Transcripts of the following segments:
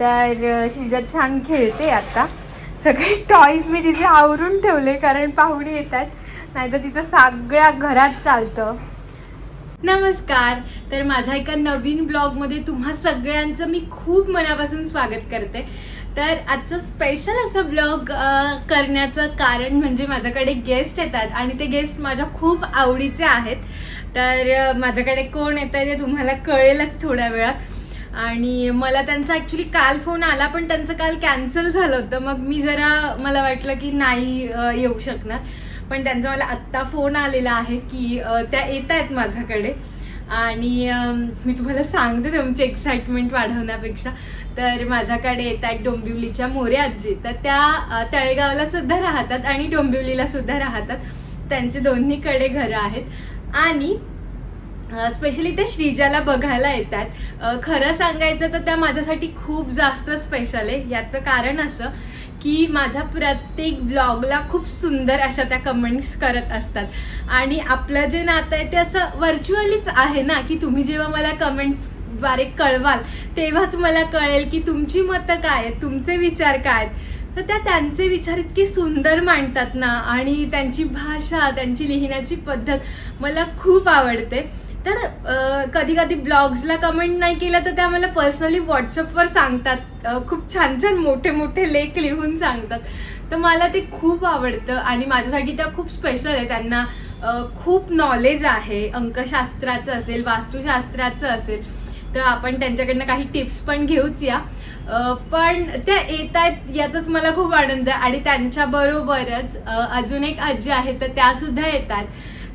तर शिजा छान खेळते आता. सगळे टॉईज मी तिचे आवरून ठेवले कारण पाहुणे येतात. नाहीतर तिचं सगळ्या घरात चालतं. नमस्कार. तर माझ्या एका नवीन ब्लॉगमध्ये तुम्हा सगळ्यांचं मी खूप मनापासून स्वागत करते. तर आजचं स्पेशल असं ब्लॉग करण्याचं कारण म्हणजे माझ्याकडे गेस्ट येतात आणि ते गेस्ट माझ्या खूप आवडीचे आहेत. तर माझ्याकडे कोण येतं ते तुम्हाला कळेलच थोड्या वेळात. आणि मला त्यांचा ॲक्च्युली काल फोन आला पण त्यांचं काल कॅन्सल झालं होतं. मग मी जरा मला वाटलं की नाही येऊ शकणार. पण त्यांचा मला आत्ता फोन आलेला आहे की त्या येत आहेत माझ्याकडे. आणि मी तुम्हाला सांगते तुमची एक्साइटमेंट वाढवण्यापेक्षा. तर माझ्याकडे येत आहेत डोंबिवलीच्या मोरे आजी. तर त्या तळेगावला सुद्धा राहतात आणि डोंबिवलीला सुद्धा राहतात. त्यांचे दोन्हीकडे घरं आहेत. आणि स्पेशली ते श्रीजाला बघायला येतात. खरं सांगायचं तर त्या माझ्यासाठी खूप जास्त स्पेशल आहे. याचं कारण असं की माझ्या प्रत्येक ब्लॉगला खूप सुंदर अशा त्या कमेंट्स करत असतात. आणि आपलं जे नातं आहे ते असं व्हर्च्युअलीच आहे ना की तुम्ही जेव्हा मला कमेंट्सद्वारे कळवाल तेव्हाच मला कळेल की तुमची मतं काय आहेत तुमचे विचार काय आहेत. तर त्या त्यांचे विचार इतके सुंदर मांडतात ना आणि त्यांची भाषा त्यांची लिहिण्याची पद्धत मला खूप आवडते. तर कधी कधी ब्लॉग्सला कमेंट नाही केलं तर त्या मला पर्सनली व्हॉट्सअपवर सांगतात. खूप छान छान मोठे मोठे लेख लिहून सांगतात. तर मला ते खूप आवडतं आणि माझ्यासाठी त्या खूप स्पेशल आहे. त्यांना खूप नॉलेज आहे. अंकशास्त्राचं असेल वास्तुशास्त्राचं असेल. तर आपण त्यांच्याकडनं काही टिप्स पण घेऊच या पण त्या येत आहेत याचाच मला खूप आनंद आहे. आणि त्यांच्याबरोबरच अजून एक आजी आहे तर त्यासुद्धा येतात.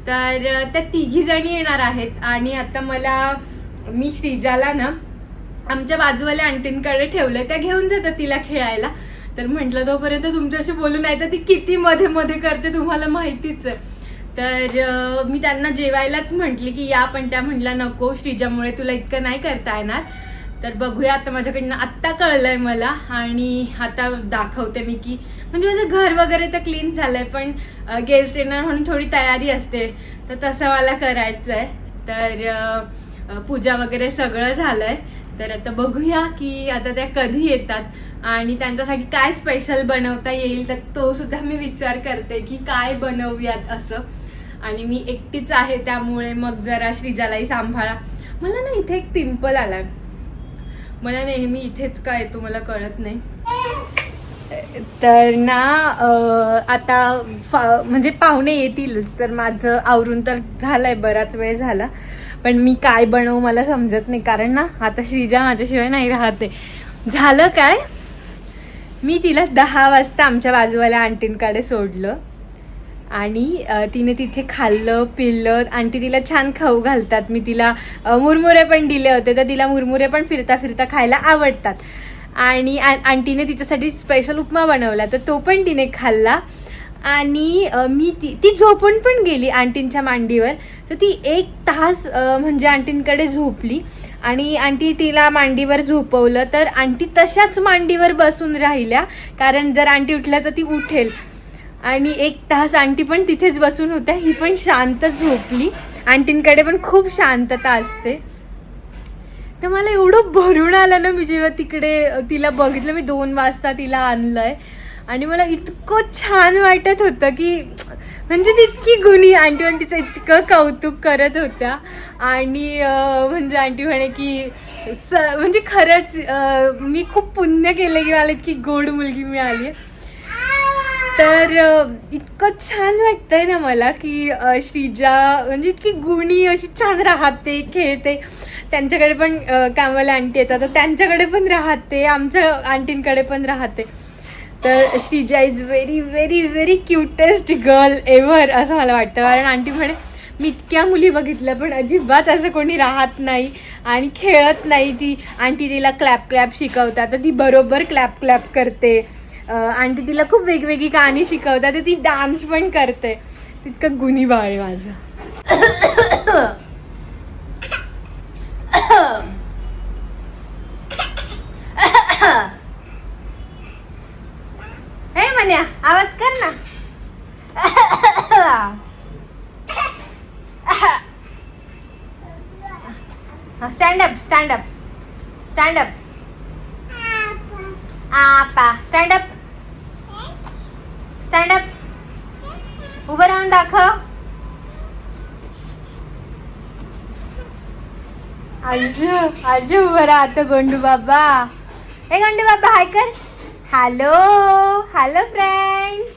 तर त्या तिघी जणी येणार आहेत आणि आता मला मी श्रीजाला ना आमच्या बाजूवाल्या आंटींकडे ठेवलंय. त्या घेऊन जातात तिला खेळायला. तर म्हटलं तोपर्यंत तुमच्याशी बोलू नाही तर ती किती मध्ये मध्ये करते तुम्हाला माहितीच आहे. तर मी त्यांना जेवायलाच म्हटली की या पण त्या म्हटल्या नको श्रीजामुळे तुला इतकं नाही करता येणार. तर बघूया आता माझ्याकडनं आत्ता कळलंय मला आणि आता दाखवते मी की म्हणजे माझं घर वगैरे तर क्लीन झालंय पण गेस्ट येणार म्हणून थोडी तयारी असते. तर तसं मला करायचं आहे तर पूजा वगैरे सगळं झालंय. तर आता बघूया की आता त्या कधी येतात आणि त्यांच्यासाठी काय स्पेशल बनवता येईल तर तो सुद्धा मी विचार करते की काय बनवूयात असं. आणि मी एकटीच आहे त्यामुळे मग जरा श्रीजालाही सांभाळा. मला ना इथे एक पिंपल आलाय. मला नेहमी इथेच का येतो मला कळत नाही. तर ना आता फा- म्हणजे पाहुणे येतीलच तर माझं आवरून तर झालंय बराच वेळ झाला. पण मी काय बनवू मला समजत नाही कारण ना आता श्रीजा माझ्याशिवाय नाही राहते. झालं काय? मी तिला दहा वाजता आमच्या बाजूवाल्या आंटींकडे सोडलं. आणि तिने तिथे खाल्लं पिल्लं आणि ती तिला छान खाऊ घालतात. मी तिला मुरमुरे पण दिले होते तर तिला मुरमुरे पण फिरता फिरता खायला आवडतात. आणि आ- आंटीने तिच्यासाठी स्पेशल उपमा बनवला तर तो पण तिने खाल्ला. आणि मी ती ती झोपून पण गेली आंटींच्या मांडीवर. तर ती एक तास म्हणजे आंटींकडे झोपली. आणि आंटी तिला मांडीवर झोपवलं तर आंटी तशाच मांडीवर बसून राहिल्या. कारण जर आंटी उठल्या तर ती उठेल. आणि एक तास आंटी पण तिथेच बसून होत्या. ही पण शांत झोपली. आंटींकडे पण खूप शांतता असते. तर मला एवढं भरून आलं ना मी जेव्हा तिकडे तिला बघितलं मी दोन वाजता तिला आणलंय. आणि मला इतकं छान वाटत होतं की म्हणजे तितकी इतकी गुणी आंटी पण तिचं इतकं कौतुक करत होत्या. आणि म्हणजे आंटी म्हणे की स म्हणजे खरंच मी खूप पुण्य केलं की मला इतकी गोड मुलगी मिळाली आहे. तर इतकं छान वाटतंय ना मला की श्रीजा म्हणजे इतकी गुणी अशी छान राहते खेळते. त्यांच्याकडे पण अ, कामाला आंटी येतात तर त्यांच्याकडे पण राहते आमच्या आंटींकडे पण राहते. तर Shreeja is very very very cutest girl ever असं मला वाटतं. कारण आंटी म्हणे मी इतक्या मुली बघितल्या पण अजिबात असं कोणी राहत नाही आणि खेळत नाही ती. आंटी तिला क्लॅप क्लॅप शिकवतात तर ती बरोबर क्लॅप क्लॅप करते. आणि आंटी तिला खूप वेगवेगळी गाणी शिकवतात ती डान्स पण करते. तितकं गुणी बाळ आहे माझं हे म्हण्या आवाज कर ना stand up stand up stand up आपा स्टँड अप स्टँड अप उभं राहून दाखव. आजू आजू उभं राहतो गोंडू बाबा. हे गोंडू बाबा हाय कर. Hello hello friends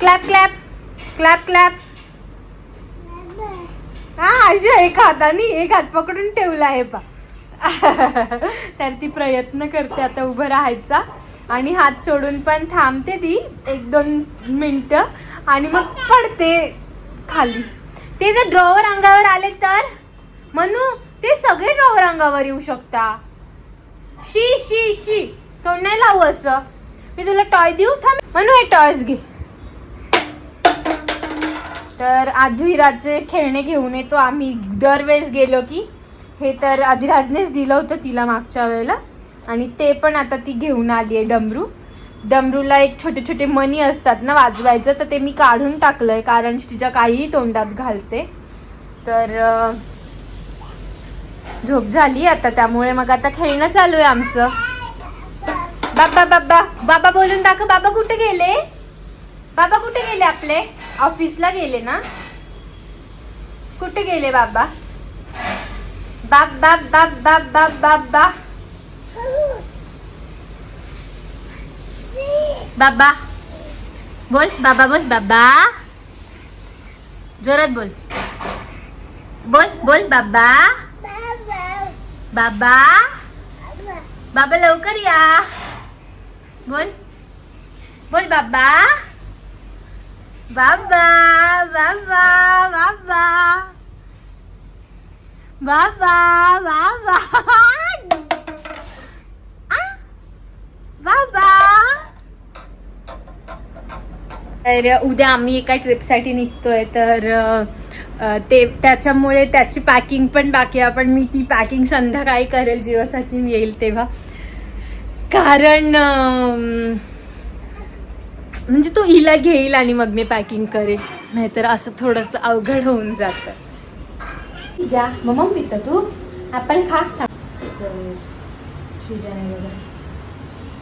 clap clap clap clap हा आजी एक हाताने एक हात पकडून ठेवला आहे पा. तर ती प्रयत्न करते आता उभं राहायचा. आणि हात सोडून पण थांबते ती एक दोन मिनटं. आणि मग पडते खाली. ते जर ड्रॉवर अंगावर आले तर? म्हणू ते सगळे ड्रॉवर अंगावर येऊ शकता. शी शी शी. तोंड नाही लावू असं. मी तुला टॉय देऊ? थांब. म्हणू हे टॉयज घे. तर आधीराजचे खेळणे घेऊन येतो आम्ही. दरवेळेस गेलो की. हे तर आधिराजनेच दिलं होतं तिला मागच्या वेळेला. आणि ते पण आता ती घेऊन आली आहे डमरू. डमरूला एक छोटे छोटे मनी असतात ना वाजवायचं तर ते मी काढून टाकलंय कारण तिच्या काहीही तोंडात घालते. तर झोप झाली आता त्यामुळे मग आता खेळणं चालू आहे आमचं. बाबा बाबा बाबा बोलून दाख बाबा कुठे गेले? बाबा कुठे गेले आपले? ऑफिसला गेले ना? कुठे गेले बाबा? बाप बाप बाप बाप बाप बाप बा बाबा. बोल बाबा बोल बाबा. जोरात बोल. बोल बोल बाबा. बाबा. बाबा लवकर या. बोल. बोल बाबा. बाबा बाबा बाबा. बाबा बाबा. बाबा. तर उद्या आम्ही एका ट्रिपसाठी निघतोय तर अ, ते त्याच्यामुळे त्याची पॅकिंग पण बाकी आहे. पण मी ती पॅकिंग संध्याकाळी करेल जेव्हा सचिन येईल तेव्हा. कारण अम, म्हणजे तो हिला घेईल आणि मग मी पॅकिंग करेल. नाहीतर असं थोडंसं अवघड होऊन जातं. जा. मग पिता तू ॲपल खा. श्रीजाने बघा.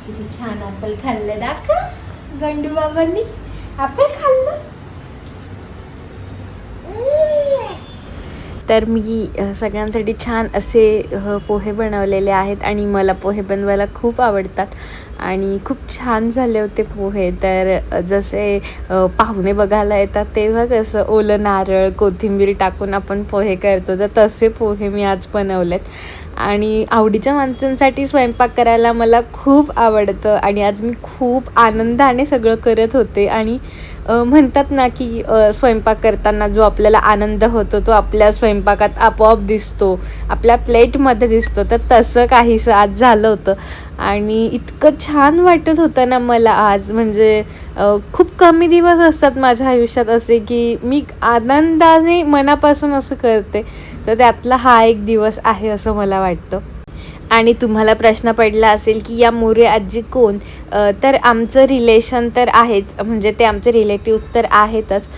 किती छान ॲपल खाल्लं. दाखव. गंडू बाबांनी. ॲपल खाल्लं? तर मी सगळ्यांसाठी छान असे पोहे बनवलेले आहेत आणि मला पोहे बनवायला खूप आवडतात. आणि खूप छान झाले होते पोहे. तर जसे पाहुणे बघायला येतात तेव्हा कसं ओलं नारळ कोथिंबीर टाकून आपण पोहे करतो. तर तसे पोहे मी आज बनवलेत. आणि आवडीच्या माणसांसाठी स्वयंपाक करायला मला खूप आवडतं आणि आज मी खूप आनंदाने सगळं करत होते आणि म्हणतात ना की स्वयंपाक करताना जो आपल्याला आनंद होतो तो आपल्या स्वयंपाकात आपोआप दिसतो. आपल्या प्लेटमध्ये दिसतो. तर तसं काहीसं आज झालं होतं. आणि इतकं छान वाटत होतं ना मला आज. म्हणजे खूप कमी दिवस असतात माझ्या आयुष्यात असे की मी आनंदाने मनापासून असं करते. तर त्यातला हा एक दिवस आहे असं मला वाटतं. आणि तुम्हाला प्रश्न पडला असेल की या मोरे आजी कोण? तर आमचं रिलेशन तर आहेच. म्हणजे ते आमचे रिलेटिव्स तर आहेतच.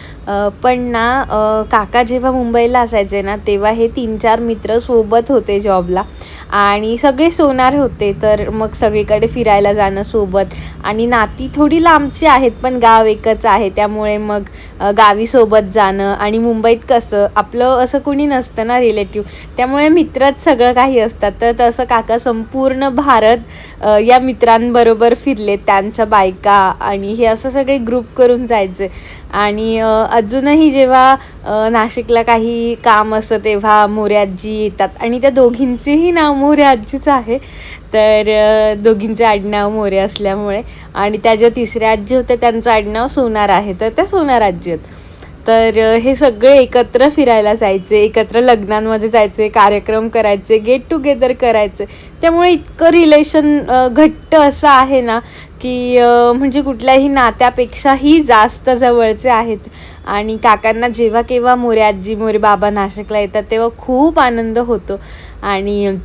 पण ना काका जेव्हा मुंबईला असायचे ना तेव्हा हे तीन चार मित्र सोबत होते जॉबला आणि सगळे सोनार होते तर मग सगळीकडे फिरायला जाणं सोबत. आणि नाती थोडी लांबची आहेत पण गाव एकच आहे त्यामुळे मग गावी सोबत जाणं आणि मुंबईत कसं आपलं असं कोणी नसतं ना रिलेटिव्ह त्यामुळे मित्रच सगळं काही असतात. तर तसं काका संपूर्ण भारत या मित्रांबरोबर फिरले त्यांच्या बायका आणि हे असं सगळे ग्रुप करून जायचे. आणि अजूनही जेव्हा नाशिकला काही काम असतं तेव्हा मोरे आजी येतात. आणि त्या दोघींचेही नाव मोरे आजीच आहे. तर दोघींचे आडनाव मोरे असल्यामुळे आणि त्या ज्या तिसऱ्या आजी होत्या त्यांचं आडनाव सोनार आहे. तर त्या सोनार आजी आहेत. तर हे सगळे एकत्र फिरायला जायचे एकत्र लग्नांमध्ये जायचे कार्यक्रम करायचे गेट टुगेदर करायचे. त्यामुळे इतकं रिलेशन घट्ट असं आहे ना की म्हणजे कुठल्याही नात्यापेक्षाही जास्त जवळचे आहेत. आणि काकांना जेव्हा केव्हा मोरे आजी मोरे बाबा नाशिकला येतात तेव्हा खूप आनंद होतो. आणि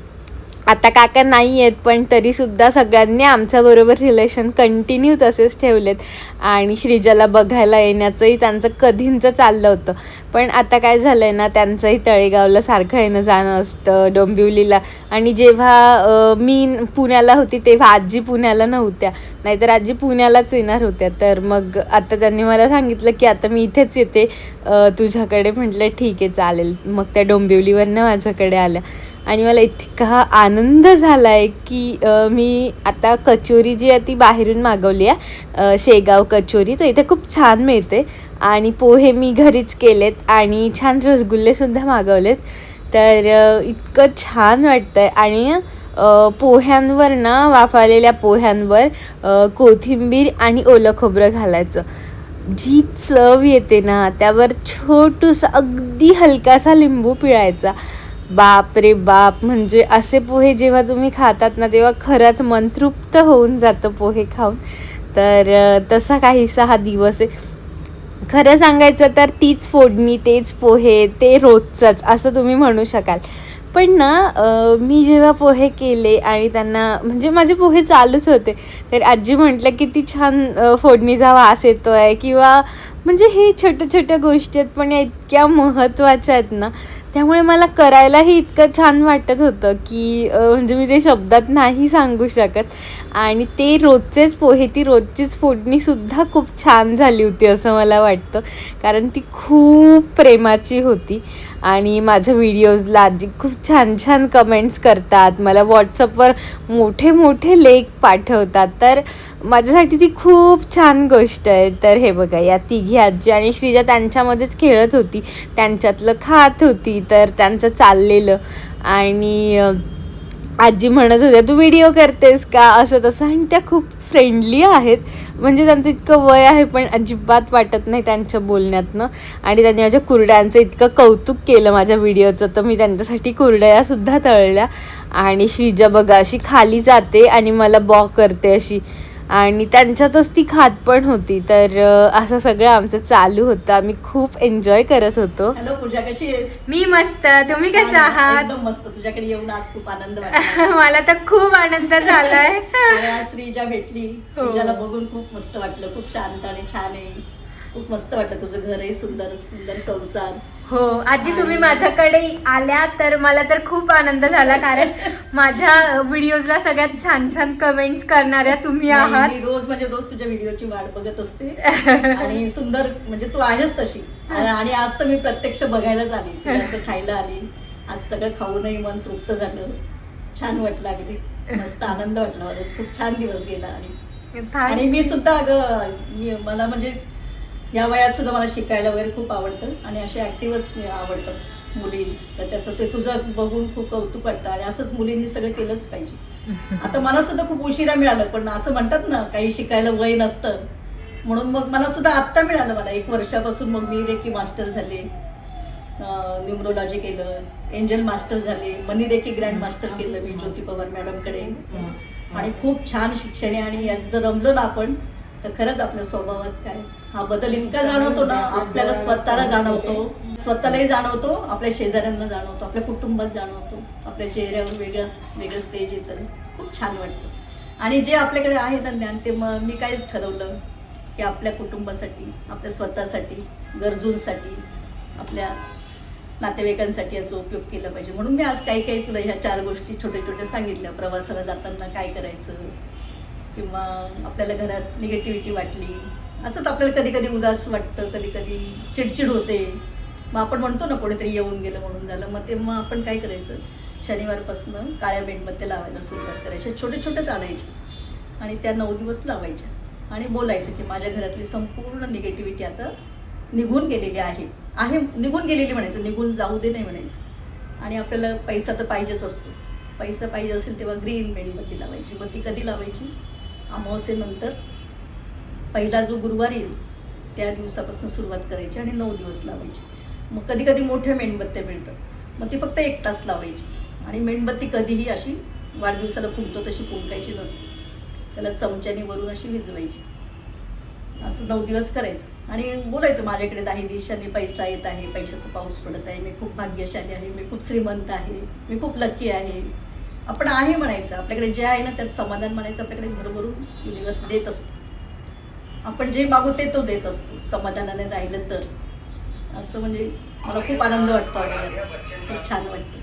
आता काका नाही आहेत पण तरीसुद्धा सगळ्यांनी आमच्याबरोबर रिलेशन कंटिन्यू तसेच ठेवलेत. आणि श्रीजाला बघायला येण्याचंही त्यांचं कधींचं चाललं होतं. पण आता काय झालं आहे ना त्यांचंही तळेगावला सारखं येणं जाणं असतं डोंबिवलीला. आणि जेव्हा मी पुण्याला होती तेव्हा आजी पुण्याला नव्हत्या. नाहीतर आजी पुण्यालाच येणार होत्या. तर मग आता त्यांनी मला सांगितलं की आता मी इथेच येते. तुझ्याकडे म्हटलं ठीक आहे चालेल. मग त्या डोंबिवलीवरनं माझ्याकडे आल्या. आणि मला इतका आनंद झाला आहे की मी आता कचोरी जी आहे ती बाहेरून मागवली आहे. शेगाव कचोरी. तर इथे खूप छान मिळते. आणि पोहे मी घरीच केलेत आणि छान रसगुल्लेसुद्धा मागवलेत. तर इतकं छान वाटतं आहे आणि पोह्यांवर ना वाफालेल्या पोह्यांवर कोथिंबीर आणि ओलं खोबरं घालायचं. जी चव येते ना त्यावर छोटूसा अगदी हलकासा लिंबू पिळायचा. बाप रे बाप म्हणजे असे पोहे जेव्हा तुम्ही खातात ना तेव्हा खरंच मन तृप्त होऊन जातं पोहे खाऊन. तर तसा काहीसा हा दिवस आहे. खरं सांगायचं तर तीच फोडणी तेच पोहे ते रोजचंच असं तुम्ही म्हणू शकाल. पण ना मी जेव्हा पोहे केले आणि त्यांना म्हणजे माझे पोहे चालूच होते. तर आजी म्हटलं की ती छान फोडणीचा वास येतो आहे किंवा म्हणजे हे छोट्या छोट्या गोष्टी आहेत पण या इतक्या महत्त्वाच्या आहेत ना त्यामुळे मला करायलाही इतकं छान वाटत होतं की म्हणजे मी ते शब्दात नाही सांगू शकत. आणि ते रोजचेच पोहे ती रोजचीच फोडणीसुद्धा खूप छान झाली होती असं मला वाटतं. कारण ती खूप प्रेमाची होती. आणि माझ्या व्हिडिओजला आजी खूप छान छान कमेंट्स करतात. मला व्हॉट्सअपवर मोठे मोठे लेख पाठवतात. तर माझ्यासाठी ती खूप छान गोष्ट आहे. तर हे बघा या तिघी आजी आणि श्रीजा त्यांच्यामध्येच खेळत होती. त्यांच्यातलं खात होती तर त्यांचं चाललेलं. आणि आजी म्हणत होत्या तू व्हिडिओ करतेस का? असं तसं. आणि त्या खूप फ्रेंडली आहेत. म्हणजे त्यांचं इतकं वय आहे पण अजिबात वाटत नाही त्यांच्या बोलण्यातनं. आणि त्यांनी माझ्या कुरड्यांचं इतकं कौतुक केलं माझ्या व्हिडिओचं तर मी त्यांच्यासाठी कुरड्यासुद्धा तळल्या. आणि श्रीजा बघा अशी खाली जाते आणि मला बॉ करते अशी. आणि त्यांच्यातच ती खात पण होती. तर असं सगळं आमचं चालू होतं. आम्ही खूप एन्जॉय करत होतो. हॅलो पूजा कशी आहेस? मी मस्त. तुम्ही कशा आहात? एकदम मस्त. तुझ्याकडे येऊन आज खूप आनंद वाटला. मला तर खूप आनंद झालाय. आणि आज श्रीजा भेटली. हो. श्रीजाला बघून खूप मस्त वाटलं. खूप शांत आणि छान आहे. खूप मस्त वाटलं तुझं घरही सुंदर सुंदर संसार. हो आजी तुम्ही माझ्याकडे आल्या तर मला तर खूप आनंद झाला कारण माझ्या व्हिडिओजला सगळ्यात छान छान कमेंट्स करणाऱ्या तुम्ही आहात. मी रोज म्हणजे रोज तुझ्या व्हिडिओची वाट बघत असते. आणि सुंदर म्हणजे तू आहेस तशी. आणि आज तर मी प्रत्यक्ष बघायलाच आली तुझ्याचं खायला आली. आज सगळं खाऊनही मन तृप्त झालं. छान वाटलं अगदी मस्त आनंद वाटला माझा. खूप छान दिवस गेला आणि आणि मी सुद्धा अगं मला म्हणजे या वयात सुद्धा मला शिकायला वगैरे खूप आवडतं आणि असे ॲक्टिव्हच मी आवडतात मुली. तर त्याचं ते तुझं बघून खूप कौतुक वाटतं आणि असंच मुलींनी सगळं केलंच पाहिजे. आता मला सुद्धा खूप उशिरा मिळालं पण असं म्हणतात ना काही शिकायला वय नसतं. म्हणून मग मला सुद्धा आत्ता मिळालं मला. एक वर्षापासून मग मी रेकी मास्टर झाले. न्यूमरोलॉजी केलं. एंजल मास्टर झाले. मनी रेकी ग्रँड मास्टर केलं मी ज्योती पवार मॅडमकडे. आणि खूप छान शिक्षण आहे आणि यात जर रमलो ना आपण तर खरंच आपल्या स्वभावात काय? हा बदल इतका जाणवतो ना आपल्याला स्वतःला जाणवतो. स्वतःलाही जाणवतो आपल्या शेजाऱ्यांना जाणवतो आपल्या कुटुंबात जाणवतो. आपल्या चेहऱ्यावर वेगळंच वेगळंच तेज येतं खूप छान वाटतं. आणि जे आपल्याकडे आहे ना ज्ञान ते मग मी कायच ठरवलं की आपल्या कुटुंबासाठी आपल्या स्वतःसाठी गरजूंसाठी आपल्या नातेवाईकांसाठी याचा उपयोग केला पाहिजे. म्हणून मी आज काही काही तुला ह्या चार गोष्टी छोट्या छोट्या सांगितल्या. प्रवासाला जाताना काय करायचं किंवा आपल्याला घरात निगेटिव्हिटी वाटली. असंच आपल्याला कधी कधी उदास वाटतं कधी कधी चिडचिड होते. मग आपण म्हणतो ना कोणीतरी येऊन गेलं म्हणून झालं. मग ते मग आपण काय करायचं? शनिवारपासनं काळ्या बेंडमध्ये लावायला सुरुवात करायच्या छोटे छोटेच आणायचे आणि त्या नऊ दिवस लावायच्या. आणि बोलायचं की माझ्या घरातली संपूर्ण निगेटिव्हिटी आता निघून गेलेली आहे. आहे निघून गेलेली म्हणायचं. निघून जाऊ दे नाही म्हणायचं. आणि आपल्याला पैसा तर पाहिजेच असतो. पैसा पाहिजे असेल तेव्हा ग्रीन बेंडमध्ये लावायची. मग ती कधी लावायची? अमावस्येनंतर पहिला जो गुरुवार येईल त्या दिवसापासून सुरुवात करायची आणि नऊ दिवस लावायची. मग कधी कधी मोठ्या मेणबत्त्या मिळतात. मग ती फक्त एक तास लावायची. आणि मेणबत्ती कधीही अशी वाढदिवसाला फुंकतो तशी फुंकायची नसते. त्याला चमच्याने वरून अशी विजवायची. असं नऊ दिवस करायचं. आणि बोलायचं माझ्याकडे दहा दिवसांनी पैसा येत आहे पैशाचा पाऊस पडत आहे मी खूप भाग्यशाली आहे मी खूप श्रीमंत आहे मी खूप लक्की आहे. आपण आहे म्हणायचं. आपल्याकडे जे आहे ना त्यात समाधान म्हणायचं. आपल्याकडे भरभरून युनिवर्स देत असतो. आपण जे मागू ते तो देत असतो. समाधानाने राहिलं तर. असं म्हणजे मला खूप आनंद वाटतो. खूप छान वाटतं.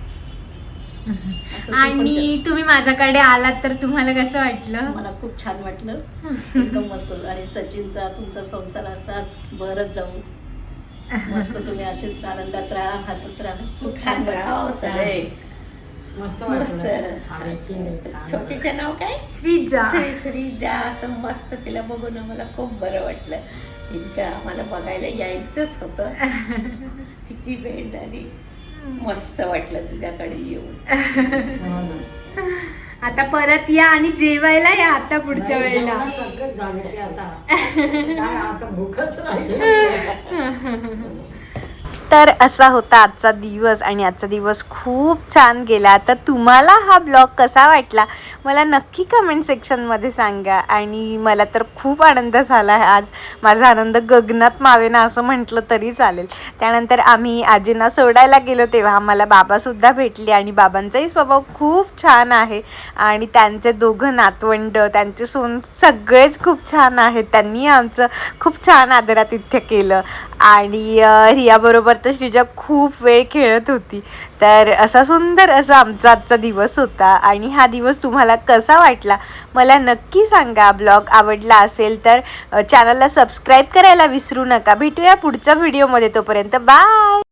आणि तुम्ही माझ्याकडे आलात तर तुम्हाला कसं कर. वाटलं? मला खूप छान वाटलं. एकदम मस्त. आणि सचिनचा तुमचा संसार असाच बरंच जाऊ. मस्त तुम्ही असेच आनंदात राहा हसत राहा. खूप छान सगळे. मस्त मस्त. छोटीचं नाव काय? श्रीजा. श्री श्रीजा. असं मस्त तिला बघून मला खूप बरं वाटलं. इतकं आम्हाला बघायला यायचंच होतं. तिची भेट झाली. मस्त वाटलं तुझ्याकडे येऊन. आता परत या आणि जेवायला या आता पुढच्या वेळेला. आता. भूकच राहिली. तर असा होता आजचा दिवस आणि आजचा दिवस खूप छान गेला. तर तुम्हाला हा ब्लॉग कसा वाटला? मला नक्की कमेंट सेक्शनमध्ये सांगा आणि मला तर खूप आनंद झाला आहे आज. माझा आनंद गगनात मावेना असं म्हटलं तरी चालेल. त्यानंतर आम्ही आजींना सोडायला गेलो तेव्हा आम्हाला बाबासुद्धा भेटले आणि बाबांचाही स्वभाव खूप छान आहे. आणि त्यांचे दोघं नातवंड त्यांचे सोन सगळेच खूप छान आहेत. त्यांनी आमचं खूप छान आदरातिथ्य केलं. आणि रियाबरोबर तर श्रीजा खूप वेळ खेळत होती. तर असा सुंदर असा आमचा आजचा दिवस होता आणि हा दिवस तुम्हाला कसा वाटला? मला नक्की सांगा. ब्लॉग आवडला असेल तर चॅनलला सबस्क्राईब करायला विसरू नका. भेटूया पुढच्या व्हिडिओमध्ये तोपर्यंत. बाय!